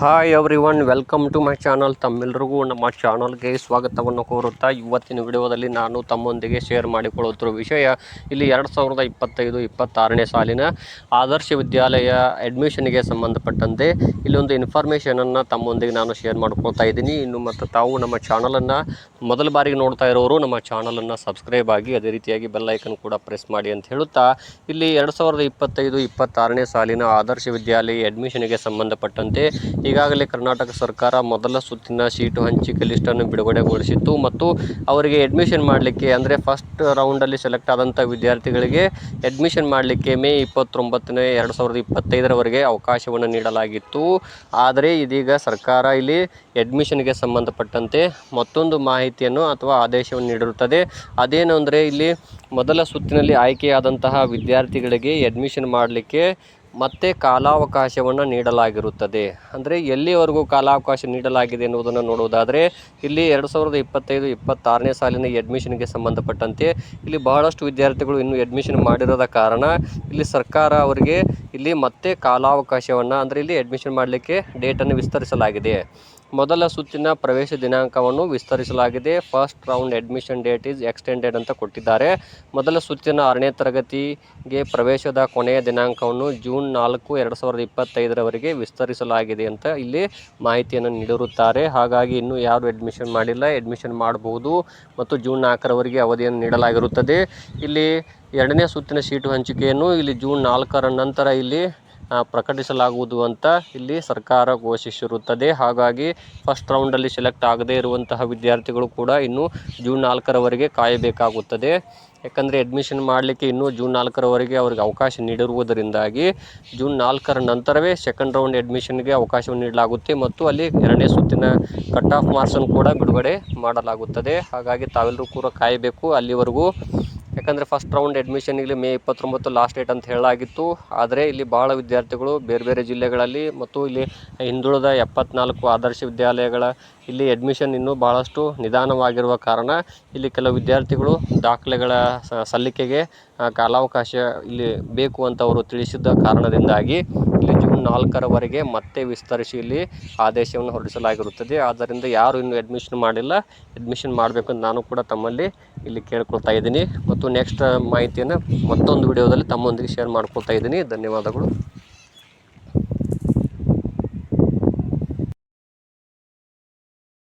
Hi everyone welcome to my channel ತಮ್ಮೆಲ್ಲರಿಗೂ ನಮ್ಮ ಚಾನಲ್ಗೆ ಸ್ವಾಗತವನ್ನು ಕೋರುತ್ತಾ ಇವತ್ತಿನ ವಿಡಿಯೋದಲ್ಲಿ ನಾನು ತಮ್ಮೊಂದಿಗೆ ಶೇರ್ ಮಾಡಿಕೊಳ್ಳುತ್ತಿರುವ ವಿಷಯ ಇಲ್ಲಿ ಎರಡು ಸಾವಿರದ ಇಪ್ಪತ್ತೈದು, ಇಪ್ಪತ್ತಾರನೇ ಸಾಲಿನ ಆದರ್ಶ ವಿದ್ಯಾಲಯ ಅಡ್ಮಿಷನ್ಗೆ ಸಂಬಂಧಪಟ್ಟಂತೆ ಇಲ್ಲೊಂದು ಇನ್ಫಾರ್ಮೇಷನನ್ನು ತಮ್ಮೊಂದಿಗೆ ನಾನು ಶೇರ್ ಮಾಡ್ಕೊಳ್ತಾ ಇದ್ದೀನಿ. ಇನ್ನು ಮತ್ತು ತಾವು ನಮ್ಮ ಚಾನಲನ್ನು ಮೊದಲ ಬಾರಿಗೆ ನೋಡ್ತಾ ಇರೋರು ನಮ್ಮ ಚಾನಲನ್ನು ಸಬ್ಸ್ಕ್ರೈಬ್ ಆಗಿ ಅದೇ ರೀತಿಯಾಗಿ ಬೆಲ್ ಐಕನ್ ಕೂಡ ಪ್ರೆಸ್ ಮಾಡಿ ಅಂತ ಹೇಳುತ್ತಾ ಇಲ್ಲಿ ಎರಡು ಸಾವಿರದ ಇಪ್ಪತ್ತೈದು, ಇಪ್ಪತ್ತಾರನೇ ಸಾಲಿನ ಆದರ್ಶ ವಿದ್ಯಾಲಯ ಅಡ್ಮಿಷನ್ಗೆ ಸಂಬಂಧಪಟ್ಟಂತೆ ಈಗಾಗಲೇ ಕರ್ನಾಟಕ ಸರ್ಕಾರ ಮೊದಲ ಸುತ್ತಿನ ಸೀಟು ಹಂಚಿಕೆ ಲಿಸ್ಟನ್ನು ಬಿಡುಗಡೆಗೊಳಿಸಿತ್ತು ಮತ್ತು ಅವರಿಗೆ ಅಡ್ಮಿಷನ್ ಮಾಡಲಿಕ್ಕೆ ಅಂದರೆ ಫಸ್ಟ್ ರೌಂಡಲ್ಲಿ ಸೆಲೆಕ್ಟ್ ಆದಂಥ ವಿದ್ಯಾರ್ಥಿಗಳಿಗೆ ಅಡ್ಮಿಷನ್ ಮಾಡಲಿಕ್ಕೆ ಮೇ ಇಪ್ಪತ್ತೊಂಬತ್ತನೇ ಎರಡು ಸಾವಿರದ ಇಪ್ಪತ್ತೈದರವರೆಗೆ ಅವಕಾಶವನ್ನು ನೀಡಲಾಗಿತ್ತು. ಆದರೆ ಇದೀಗ ಸರ್ಕಾರ ಇಲ್ಲಿ ಅಡ್ಮಿಷನ್ಗೆ ಸಂಬಂಧಪಟ್ಟಂತೆ ಮತ್ತೊಂದು ಮಾಹಿತಿಯನ್ನು ಅಥವಾ ಆದೇಶವನ್ನು ನೀಡಿರುತ್ತದೆ. ಅದೇನು ಇಲ್ಲಿ ಮೊದಲ ಸುತ್ತಿನಲ್ಲಿ ಆಯ್ಕೆಯಾದಂತಹ ವಿದ್ಯಾರ್ಥಿಗಳಿಗೆ ಅಡ್ಮಿಷನ್ ಮಾಡಲಿಕ್ಕೆ ಮತ್ತೆ ಕಾಲಾವಕಾಶವನ್ನು ನೀಡಲಾಗಿರುತ್ತದೆ. ಅಂದರೆ ಎಲ್ಲಿವರೆಗೂ ಕಾಲಾವಕಾಶ ನೀಡಲಾಗಿದೆ ಎನ್ನುವುದನ್ನು ನೋಡುವುದಾದರೆ, ಇಲ್ಲಿ ಎರಡು ಸಾವಿರದ ಇಪ್ಪತ್ತೈದು, ಇಪ್ಪತ್ತಾರನೇ ಸಾಲಿನ ಎಡ್ಮಿಷನ್ಗೆ ಸಂಬಂಧಪಟ್ಟಂತೆ ಇಲ್ಲಿ ಬಹಳಷ್ಟು ವಿದ್ಯಾರ್ಥಿಗಳು ಇನ್ನೂ ಅಡ್ಮಿಷನ್ ಮಾಡಿರದ ಕಾರಣ, ಇಲ್ಲಿ ಸರ್ಕಾರ ಅವರಿಗೆ ಇಲ್ಲಿ ಮತ್ತೆ ಕಾಲಾವಕಾಶವನ್ನು, ಅಂದರೆ ಇಲ್ಲಿ ಅಡ್ಮಿಷನ್ ಮಾಡಲಿಕ್ಕೆ ಡೇಟನ್ನು ವಿಸ್ತರಿಸಲಾಗಿದೆ. ಮೊದಲ ಸುತ್ತಿನ ಪ್ರವೇಶ ದಿನಾಂಕವನ್ನು ವಿಸ್ತರಿಸಲಾಗಿದೆ. First round admission date is extended ಅಂತ ಕೊಟ್ಟಿದ್ದಾರೆ. ಮೊದಲ ಸುತ್ತಿನ ಆರನೇ ತರಗತಿಗೆ ಪ್ರವೇಶದ ಕೊನೆಯ ದಿನಾಂಕವನ್ನು ಜೂನ್ ನಾಲ್ಕು, ಎರಡು ಸಾವಿರದ ಇಪ್ಪತ್ತೈದರವರೆಗೆ ವಿಸ್ತರಿಸಲಾಗಿದೆ ಅಂತ ಇಲ್ಲಿ ಮಾಹಿತಿಯನ್ನು ನೀಡಿರುತ್ತಾರೆ. ಹಾಗಾಗಿ ಇನ್ನೂ ಯಾರು ಅಡ್ಮಿಷನ್ ಮಾಡಿಲ್ಲ, ಅಡ್ಮಿಷನ್ ಮಾಡಬಹುದು ಮತ್ತು ಜೂನ್ ನಾಲ್ಕರವರೆಗೆ ಅವಧಿಯನ್ನು ನೀಡಲಾಗಿರುತ್ತದೆ. ಇಲ್ಲಿ ಎರಡನೇ ಸುತ್ತಿನ ಸೀಟು ಹಂಚಿಕೆಯನ್ನು ಇಲ್ಲಿ ಜೂನ್ ನಾಲ್ಕರ ನಂತರ ಇಲ್ಲಿ ಪ್ರಕಟಿಸಲಾಗುವುದು ಅಂತ ಇಲ್ಲಿ ಸರ್ಕಾರ ಘೋಷಿಸಿರುತ್ತದೆ. ಹಾಗಾಗಿ ಫಸ್ಟ್ ರೌಂಡಲ್ಲಿ ಸೆಲೆಕ್ಟ್ ಆಗದೇ ಇರುವಂತಹ ವಿದ್ಯಾರ್ಥಿಗಳು ಕೂಡ ಇನ್ನು ಜೂನ್ ನಾಲ್ಕರವರೆಗೆ ಕಾಯಬೇಕಾಗುತ್ತದೆ. ಯಾಕಂದರೆ ಅಡ್ಮಿಷನ್ ಮಾಡಲಿಕ್ಕೆ ಇನ್ನೂ ಜೂನ್ ನಾಲ್ಕರವರೆಗೆ ಅವರಿಗೆ ಅವಕಾಶ ನೀಡಿರುವುದರಿಂದಾಗಿ ಜೂನ್ ನಾಲ್ಕರ ನಂತರವೇ ಸೆಕೆಂಡ್ ರೌಂಡ್ ಅಡ್ಮಿಷನ್ಗೆ ಅವಕಾಶವನ್ನು ನೀಡಲಾಗುತ್ತೆ ಮತ್ತು ಅಲ್ಲಿ ಎರಡನೇ ಸುತ್ತಿನ ಕಟ್ ಆಫ್ ಮಾರ್ಕ್ಸನ್ನು ಕೂಡ ಬಿಡುಗಡೆ ಮಾಡಲಾಗುತ್ತದೆ. ಹಾಗಾಗಿ ತಾವೆಲ್ಲರೂ ಕೂಡ ಕಾಯಬೇಕು. ಅಲ್ಲಿವರೆಗೂ ಯಾಕಂದರೆ ಫಸ್ಟ್ ರೌಂಡ್ ಅಡ್ಮಿಷನ್ಗೆ ಮೇ ಇಪ್ಪತ್ತೊಂಬತ್ತು ಲಾಸ್ಟ್ ಡೇಟ್ ಅಂತ ಹೇಳಲಾಗಿತ್ತು. ಆದರೆ ಇಲ್ಲಿ ಭಾಳ ವಿದ್ಯಾರ್ಥಿಗಳು ಬೇರೆ ಬೇರೆ ಜಿಲ್ಲೆಗಳಲ್ಲಿ ಮತ್ತು ಇಲ್ಲಿ ಹಿಂದುಳಿದ ಎಪ್ಪತ್ನಾಲ್ಕು ಆದರ್ಶ ವಿದ್ಯಾಲಯಗಳ ಇಲ್ಲಿ ಅಡ್ಮಿಷನ್ ಇನ್ನೂ ಭಾಳಷ್ಟು ನಿಧಾನವಾಗಿರುವ ಕಾರಣ ಇಲ್ಲಿ ಕೆಲವು ವಿದ್ಯಾರ್ಥಿಗಳು ದಾಖಲೆಗಳ ಸಲ್ಲಿಕೆಗೆ ಕಾಲಾವಕಾಶ ಇಲ್ಲಿ ಬೇಕು ಅಂತ ಅವರು ತಿಳಿಸಿದ ಕಾರಣದಿಂದಾಗಿ ಇಲ್ಲಿ ನಾಲ್ಕರವರೆಗೆ ಮತ್ತೆ ವಿಸ್ತರಿಸಿ ಇಲ್ಲಿ ಆದೇಶವನ್ನು ಹೊರಡಿಸಲಾಗಿರುತ್ತದೆ. ಆದ್ದರಿಂದ ಯಾರು ಇನ್ನೂ ಅಡ್ಮಿಷನ್ ಮಾಡಿಲ್ಲ ಅಡ್ಮಿಷನ್ ಮಾಡಬೇಕು ಅಂತ ನಾನು ಕೂಡ ತಮ್ಮಲ್ಲಿ ಇಲ್ಲಿ ಕೇಳ್ಕೊಳ್ತಾ ಇದ್ದೀನಿ. ಮತ್ತು ನೆಕ್ಸ್ಟ್ ಮಾಹಿತಿಯನ್ನು ಮತ್ತೊಂದು ವಿಡಿಯೋದಲ್ಲಿ ತಮ್ಮೊಂದಿಗೆ ಶೇರ್ ಮಾಡ್ಕೊಳ್ತಾ ಇದ್ದೀನಿ. ಧನ್ಯವಾದಗಳು.